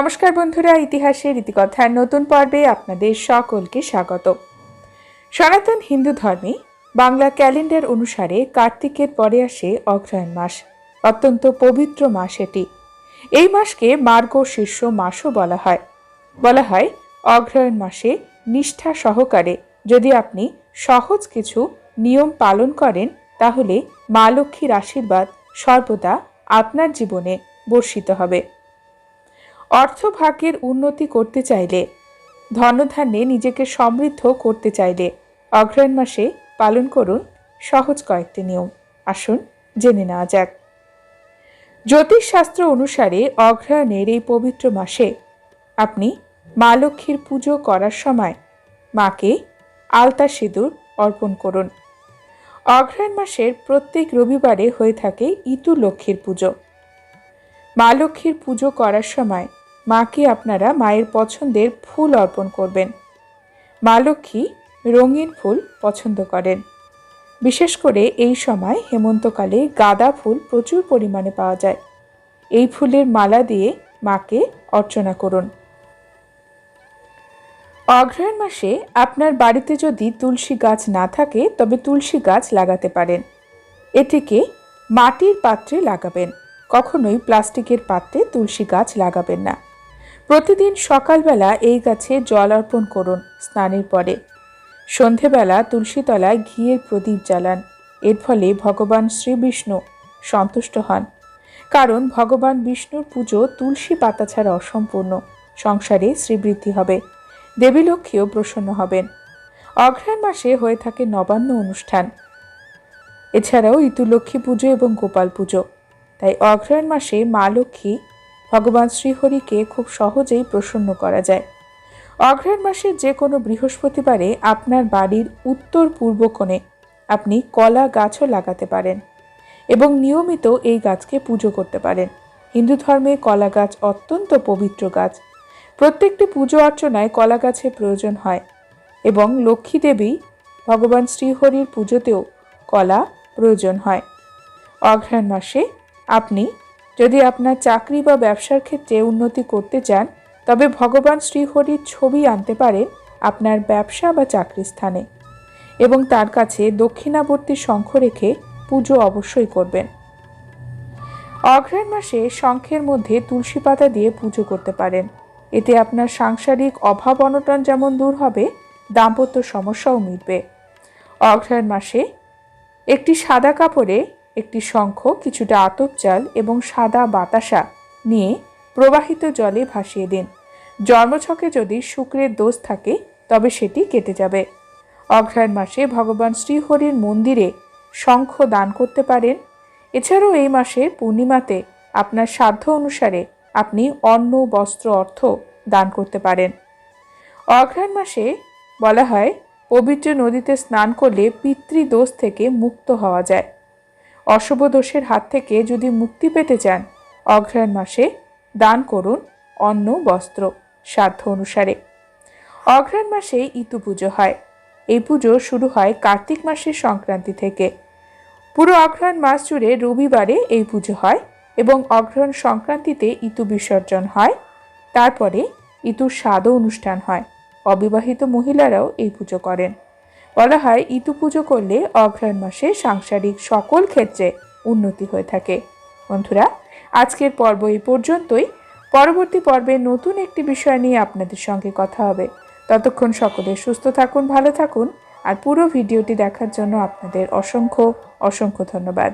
নমস্কার বন্ধুরা ইতিহাসের ইতিকথার নতুন পর্বে আপনাদের সকলকে স্বাগত। সনাতন হিন্দু ধর্মে বাংলা ক্যালেন্ডার অনুসারে কার্তিকের পরে আসে অগ্রহায়ণ মাস, অত্যন্ত পবিত্র মাস এটি। এই মাসকে মার্গ শীর্ষ মাসও বলা হয়। বলা হয় অগ্রহায়ণ মাসে নিষ্ঠা সহকারে। যদি আপনি সহজ কিছু নিয়ম পালন করেন, তাহলে মা লক্ষ্মীর আশীর্বাদ সর্বদা আপনার জীবনে বর্ষিত হবে। অর্থভাগ্যের উন্নতি করতে চাইলে। ধনধান্যে নিজেকে সমৃদ্ধ করতে চাইলে অগ্রহায়ণ মাসে পালন করুন সহজ কয়েকটি নিয়ম। আসুন জেনে নেওয়া যাক। জ্যোতিষশাস্ত্র অনুসারে অগ্রহায়ণের এই পবিত্র মাসে আপনি মা লক্ষ্মীর পুজো করার সময় মাকে আলতা সিঁদুর অর্পণ করুন। অগ্রহায়ণ মাসের প্রত্যেক রবিবারে হয়ে থাকে ইতু লক্ষ্মীর পুজো। মা লক্ষ্মীর পুজো করার সময় মাকে আপনারা মায়ের পছন্দের ফুল অর্পণ করবেন। মা লক্ষ্মী রঙিন ফুল পছন্দ করেন। বিশেষ করে এই সময় হেমন্তকালে গাঁদা ফুল প্রচুর পরিমাণে পাওয়া যায়। এই ফুলের মালা দিয়ে মাকে অর্চনা করুন। অগ্রহায়ণ মাসে আপনার বাড়িতে যদি তুলসী গাছ না থাকে, তবে তুলসী গাছ লাগাতে পারেন। এটিকে মাটির পাত্রে লাগাবেন। কখনোই প্লাস্টিকের পাত্রে তুলসী গাছ লাগাবেন না। প্রতিদিন সকালবেলা এই গাছে জল অর্পণ করুন, স্নানের পরে। সন্ধেবেলা তুলসীতলায় ঘিয়ের প্রদীপ জ্বালান। এর ফলে ভগবান শ্রী বিষ্ণু সন্তুষ্ট হন। কারণ ভগবান বিষ্ণুর পুজো তুলসী পাতা ছাড়া অসম্পূর্ণ। সংসারে শ্রীবৃদ্ধি হবে। দেবী লক্ষ্মীও প্রসন্ন হবেন। অঘ্রাণ মাসে হয়ে থাকে নবান্ন অনুষ্ঠান। এছাড়াও ইতুলক্ষ্মী পুজো এবং গোপাল পুজো। তাই অঘ্রাণ মাসে মা লক্ষ্মী ভগবান শ্রীহরিকে খুব সহজেই প্রসন্ন করা যায়। অঘ্রাণ মাসের যে কোনো বৃহস্পতিবারে আপনার বাড়ির উত্তর পূর্ব কোণে আপনি কলা গাছও লাগাতে পারেন এবং নিয়মিত এই গাছকে পুজো করতে পারেন। হিন্দু ধর্মে কলা গাছ অত্যন্ত পবিত্র গাছ। প্রত্যেকটি পুজো অর্চনায় কলা গাছের প্রয়োজন হয় এবং লক্ষ্মী দেবী ভগবান শ্রীহরির পুজোতেও কলা প্রয়োজন হয়। অঘ্রাণ মাসে আপনি যদি আপনার চাকরি বা ব্যবসার ক্ষেত্রে উন্নতি করতে চান, তবে ভগবান শ্রীহরির ছবি আনতে পারেন আপনার ব্যবসা বা চাকরি স্থানে। এবং তার কাছে দক্ষিণাবর্তী শঙ্খ রেখে পুজো অবশ্যই করবেন। অঘ্রাণ মাসে শঙ্খের মধ্যে তুলসী পাতা দিয়ে পুজো করতে পারেন। এতে আপনার সাংসারিক অভাব অনটন যেমন দূর হবে, দাম্পত্য সমস্যাও মিটবে। অঘ্রাণ মাসে একটি সাদা কাপড়ে একটি শঙ্খ, কিছুটা আতপ চাল এবং সাদা বাতাসা নিয়ে প্রবাহিত জলে ভাসিয়ে দিন। জন্মছকে যদি শুক্রের দোষ থাকে, তবে সেটি কেটে যাবে। অঘ্রায়ণ মাসে ভগবান শ্রীহরির মন্দিরে শঙ্খ দান করতে পারেন। এছাড়াও এই মাসে পূর্ণিমাতে আপনার সাধ্য অনুসারে আপনি অন্ন, বস্ত্র, অর্থ দান করতে পারেন। অঘ্রায়ণ মাসে বলা হয়, পবিত্র নদীতে স্নান করলে পিতৃদোষ থেকে মুক্ত হওয়া যায়। অশুভ দোষের হাত থেকে যদি মুক্তি পেতে চান অঘ্রায়ণ মাসে দান করুন অন্ন, বস্ত্র, সাধ্য অনুসারে। অঘ্রায়ণ মাসে ইতু পুজো হয়। এই পুজো শুরু হয় কার্তিক মাসের সংক্রান্তি থেকে। পুরো অঘ্রায়ণ মাস জুড়ে রবিবারে এই পুজো হয় এবং অঘ্রায়ণ সংক্রান্তিতে ইতু বিসর্জন হয়। তারপরে ইতুর স্বাদও অনুষ্ঠান হয়। অবিবাহিত মহিলারাও এই পুজো করেন। বলা হয়, ইতু পুজো করলে অঘ্রাণ মাসে সাংসারিক সকল ক্ষেত্রে উন্নতি হয়ে থাকে। বন্ধুরা, আজকের পর্ব এই পর্যন্তই। পরবর্তী পর্বে নতুন একটি বিষয় নিয়ে আপনাদের সঙ্গে কথা হবে। ততক্ষণ সকলে সুস্থ থাকুন, ভালো থাকুন, আর পুরো ভিডিওটি দেখার জন্য আপনাদের অসংখ্য অসংখ্য ধন্যবাদ।